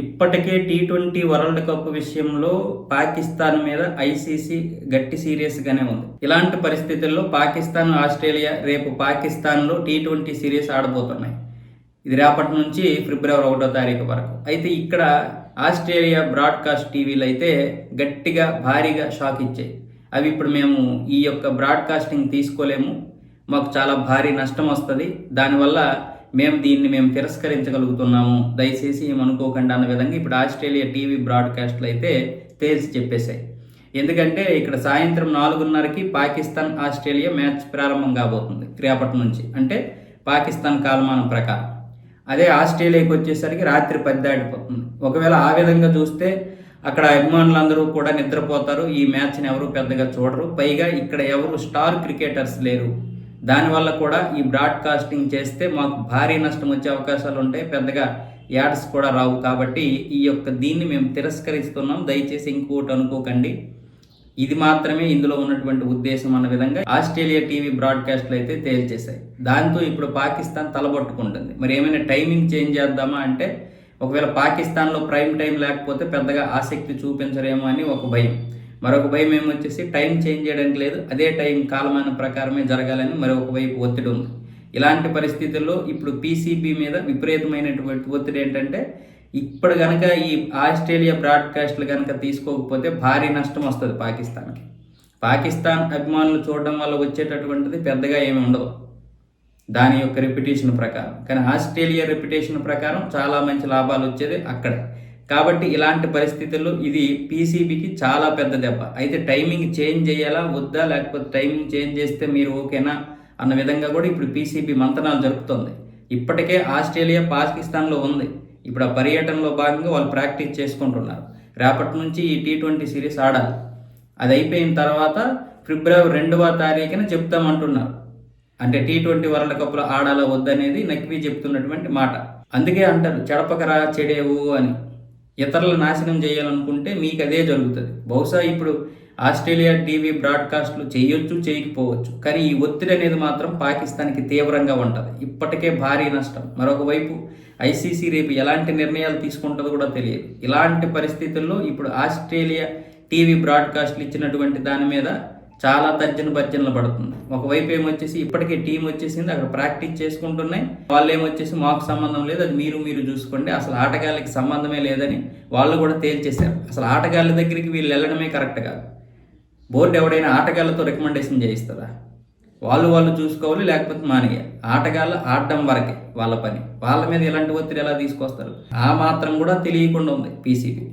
ఇప్పటికే T twenty world cup విషయంలో పాకిస్తాన్ మీద ఐసీసీ గట్టి సీరియస్గానే ఉంది. ఇలాంటి పరిస్థితుల్లో పాకిస్తాన్ ఆస్ట్రేలియా రేపు పాకిస్తాన్లో టీ ట్వంటీ సిరీస్ ఆడబోతున్నాయి. ఇది రేపటి నుంచి ఫిబ్రవరి ఒకటో తారీఖు వరకు. అయితే ఇక్కడ ఆస్ట్రేలియా బ్రాడ్కాస్ట్ టీవీలు అయితే గట్టిగా భారీగా షాక్ ఇచ్చాయి. అవి ఇప్పుడు మేము ఈ యొక్క బ్రాడ్కాస్టింగ్ తీసుకోలేము. మాకు చాలా భారీ నష్టం వస్తుంది. దానివల్ల మేము దీన్ని మేము తిరస్కరించగలుగుతున్నాము. దయచేసి ఏమనుకోకండి అన్న విధంగా ఇప్పుడు ఆస్ట్రేలియా టీవీ బ్రాడ్కాస్ట్లు అయితే తేల్చి చెప్పేశాయి. ఎందుకంటే ఇక్కడ సాయంత్రం నాలుగున్నరకి పాకిస్తాన్ ఆస్ట్రేలియా మ్యాచ్ ప్రారంభం కాబోతుంది రేపటి నుంచి. అంటే పాకిస్తాన్ కాలమానం ప్రకారం. అదే ఆస్ట్రేలియాకి వచ్చేసరికి రాత్రి పది దాటిపోతుంది. ఒకవేళ ఆ విధంగా చూస్తే అక్కడ అభిమానులందరూ కూడా నిద్రపోతారు. ఈ మ్యాచ్ని ఎవరు పెద్దగా చూడరు. పైగా ఇక్కడ ఎవరు స్టార్ క్రికెటర్స్ లేరు. దానివల్ల కూడా ఈ బ్రాడ్కాస్టింగ్ చేస్తే మాకు భారీ నష్టం వచ్చే అవకాశాలు ఉంటాయి. పెద్దగా యాడ్స్ కూడా రావు కాబట్టి ఈ యొక్క దీన్ని మేము తిరస్కరిస్తున్నాం. దయచేసి ఇంకోటి అనుకోకండి. ఇది మాత్రమే ఇందులో ఉన్నటువంటి ఉద్దేశం అన్న విధంగా ఆస్ట్రేలియా టీవీ బ్రాడ్కాస్ట్లు అయితే తేల్చేశాయి. దాంతో ఇప్పుడు పాకిస్తాన్ తలబట్టుకుంటుంది. మరి ఏమైనా టైమింగ్ చేంజ్ చేద్దామా అంటే ఒకవేళ పాకిస్తాన్లో ప్రైమ్ టైం లేకపోతే పెద్దగా ఆసక్తి చూపించరేమో అని ఒక భయం. మరొక భయం ఏమొచ్చేసి టైం చేంజ్ చేయడానికి లేదు. అదే టైం కాలమాన ప్రకారమే జరగాలని మరొక వైపు ఒత్తిడి ఉంది. ఇలాంటి పరిస్థితుల్లో ఇప్పుడు పీసీబీ మీద విపరీతమైనటువంటి ఒత్తిడి ఏంటంటే ఇప్పుడు కనుక ఈ ఆస్ట్రేలియా బ్రాడ్కాస్ట్లు కనుక తీసుకోకపోతే భారీ నష్టం వస్తుంది పాకిస్తాన్కి. పాకిస్తాన్ అభిమానులు చూడడం వల్ల వచ్చేటటువంటిది పెద్దగా ఏమి ఉండదు. దాని యొక్క రెప్యుటేషన్ ప్రకారం. కానీ ఆస్ట్రేలియా రెప్యుటేషన్ ప్రకారం చాలా మంచి లాభాలు వచ్చేది అక్కడే. కాబట్టి ఇలాంటి పరిస్థితుల్లో ఇది పీసీబీకి చాలా పెద్ద దెబ్బ. అయితే టైమింగ్ చేంజ్ చేయాలా వద్దా? లేకపోతే టైమింగ్ చేంజ్ చేస్తే మీరు ఓకేనా? అన్న విధంగా కూడా ఇప్పుడు పీసీబీ మంతనాలు జరుపుతోంది. ఇప్పటికే ఆస్ట్రేలియా పాకిస్తాన్లో ఉంది. ఇప్పుడు ఆ పర్యటనలో భాగంగా వాళ్ళు ప్రాక్టీస్ చేసుకుంటున్నారు. రేపటి నుంచి ఈ టీ ట్వంటీ సిరీస్ ఆడాలి. అది అయిపోయిన తర్వాత ఫిబ్రవరి రెండవ తారీఖున చెప్తామంటున్నారు అంటే టీ ట్వంటీ వరల్డ్ కప్లో ఆడాలా వద్దనేది నక్వీ చెప్తున్నటువంటి మాట. అందుకే అంటారు చెడపకరా చెడేవు అని. ఇతరుల నాశనం చేయాలనుకుంటే మీకు అదే జరుగుతుంది. బహుశా ఇప్పుడు ఆస్ట్రేలియా టీవీ బ్రాడ్కాస్ట్లు చేయొచ్చు చేయకపోవచ్చు. కానీ ఈ ఒత్తిడి అనేది మాత్రం పాకిస్తాన్కి తీవ్రంగా ఉంటుంది. ఇప్పటికే భారీ నష్టం. మరొకవైపు ఐసీసీ రేపు ఎలాంటి నిర్ణయాలు తీసుకుంటుందో కూడా తెలియదు. ఇలాంటి పరిస్థితుల్లో ఇప్పుడు ఆస్ట్రేలియా టీవీ బ్రాడ్కాస్ట్లు ఇచ్చినటువంటి దాని మీద చాలా తర్జన భర్జనలు పడుతుంది. ఒకవైపు ఏమొచ్చేసి ఇప్పటికే టీం వచ్చేసింది అక్కడ ప్రాక్టీస్ చేసుకుంటున్నాయి. వాళ్ళు ఏమొచ్చేసి మాకు సంబంధం లేదు అది మీరు మీరు చూసుకోండి. అసలు ఆటగాళ్ళకి సంబంధమే లేదని వాళ్ళు కూడా తేల్చేశారు. అసలు ఆటగాళ్ళ దగ్గరికి వీళ్ళు వెళ్ళడమే కరెక్ట్ కాదు. బోర్డు ఎవడైనా ఆటగాళ్ళతో రికమెండేషన్ చేయిస్తుందా వాళ్ళు వాళ్ళు చూసుకోవాలి లేకపోతే మానేయ ఆటగాళ్ళు ఆడడం వరకే వాళ్ళ పని. వాళ్ళ మీద ఎలాంటి ఒత్తిడి ఎలా తీసుకొస్తారు? ఆ మాత్రం కూడా తెలియకుండా ఉంది పీసీబీ.